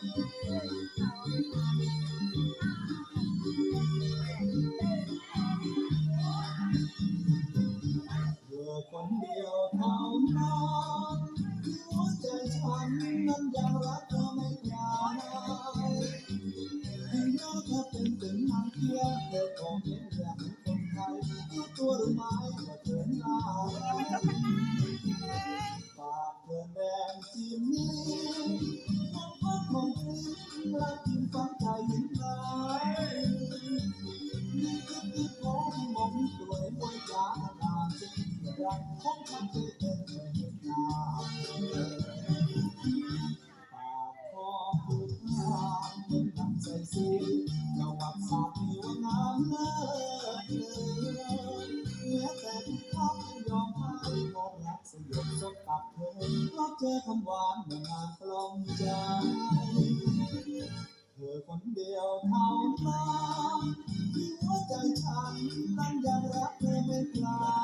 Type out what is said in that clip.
เธอคนเดียวเท่านั้นที่หัวใจฉันนั้นยังรักเธอไม่คลายถึงแม้เธอเป็นถึงนางเพียงเธอคงเห็นอย่างคนไทยรู้ตัวหรือไม่ว่า ใจยิ่งนานี่คือที่มองมองสวยมวยจาหนาสิ่งรักของฉันที่เป็นเหมือนหน้าปากคอผูกงามเหมือนดังใสสีระวัติศามีว่างามเลิศเลยแม้แต่ทุกคำยังยอมให้มองรักสยบสกับเธอเพราะเจอคำหวานเมื่อนานกล่อมใจ คนเดียวเท่านั้นที่หัวใจฉันนั้นยังรักเธอไม่กลา